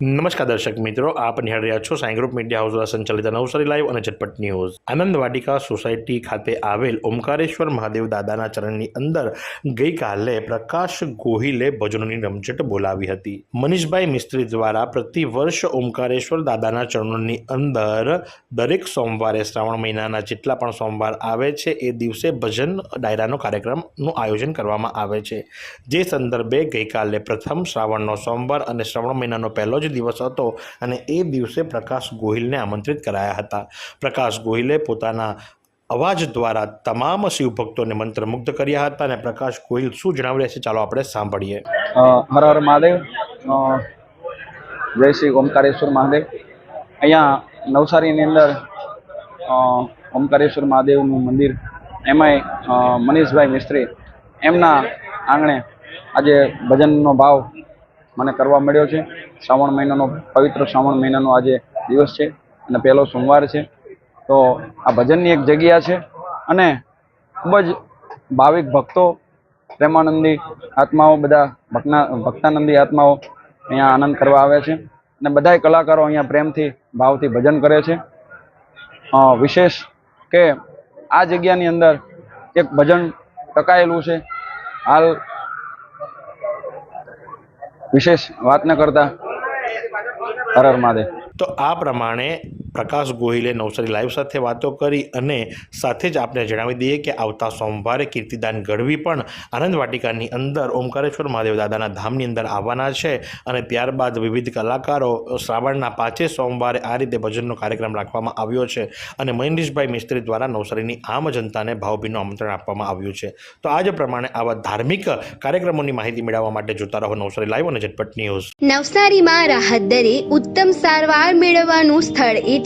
નમસ્કાર દર્શક મિત્રો, આપ નિહાળ રહ્યા છો સાઈ ગ્રુપ મીડિયા હાઉસ દ્વારા સંચાલિત નવસારી લાઈવ અને ઝટપટ ન્યૂઝ. આનંદ વાટિકા સોસાયટી ખાતે આવેલ ઓમકારેશ્વર મહાદેવ દાદાના ચરણની અંદર ગઈકાલે પ્રકાશ ગોહિલે ભજનોની રમઝટ બોલાવી હતી. મનીષભાઈ મિસ્ત્રી દ્વારા પ્રતિ વર્ષ ઓમકારેશ્વર દાદાના ચરણોની અંદર દરેક સોમવારે શ્રાવણ મહિનાના જેટલા પણ સોમવાર આવે છે, એ દિવસે ભજન ડાયરાનો કાર્યક્રમનું આયોજન કરવામાં આવે છે. જે સંદર્ભે ગઈકાલે પ્રથમ શ્રાવણનો સોમવાર અને શ્રાવણ મહિનાનો પહેલો જ દિવસ હતો અને એ દિવસે પ્રકાશ ગોહિલને આમંત્રિત કરાયા હતા. પ્રકાશ ગોહિલે પોતાના અવાજ દ્વારા તમામ શિવભક્તોને મંત્રમુગ્ધ કર્યા હતા અને પ્રકાશ ગોહિલ શું જણાવી છે ચાલો આપણે સાંભળીએ. હર હર મહાદેવ. જય શ્રી ઓમકારેશ્વર મહાદેવ. અહીંયા નવસારીની અંદર ઓમકારેશ્વર મહાદેવનું મંદિર, એમાંય મનીષભાઈ મિસ્ત્રી, એમના આંગણે આજે ભજનનો ભાવ મને કરવા મળ્યો છે. શ્રાવણ મહિનાનો, પવિત્ર શ્રાવણ મહિનાનો આજે દિવસ છે અને પહેલો સોમવાર છે. તો આ ભજનની એક જગ્યા છે અને ખૂબ જ ભાવિક ભક્તો, પ્રેમાનંદી આત્માઓ, બધા ભક્ના, ભક્તાનંદી આત્માઓ અહીંયા આનંદ કરવા આવે છે. અને બધાય કલાકારો અહીંયા પ્રેમથી, ભાવથી ભજન કરે છે. વિશેષ કે આ જગ્યાની અંદર એક ભજન ટકાયેલું છે. હાલ વિશેષ વાત ન કરતા. હર હર મહાદેવ. તો આ પ્રમાણે પ્રકાશ ગોહિલે નવસારી લાઈવ સાથે વાતો કરી અને સાથે જ આપણે જણાવી દઈએ કે આવતા સોમવારે કીર્તિદાન ગઢવી પણ આનંદ વાટિકાની અંદર ઓમકારેશ્વર મહાદેવ દાદાના ધામની અંદર આવવાના છે અને ત્યારબાદ વિવિધ કલાકારો શ્રાવણના પાંચે સોમવારે આ રીતે ભજનનો કાર્યક્રમ રાખવામાં આવ્યો છે અને મહેન્દ્રીશભાઈ મિસ્ત્રી દ્વારા નવસારીની આમ જનતાને ભાવભીનું આમંત્રણ આપવામાં આવ્યું છે. તો આજ પ્રમાણે આવા ધાર્મિક કાર્યક્રમોની માહિતી મેળવવા માટે જોતા રહો નવસારી લાઈવ અને ઝટપટ ન્યૂઝ. નવસારીમાં રાહત દરે ઉત્તમ સારવાર મેળવવાનું સ્થળ એટલે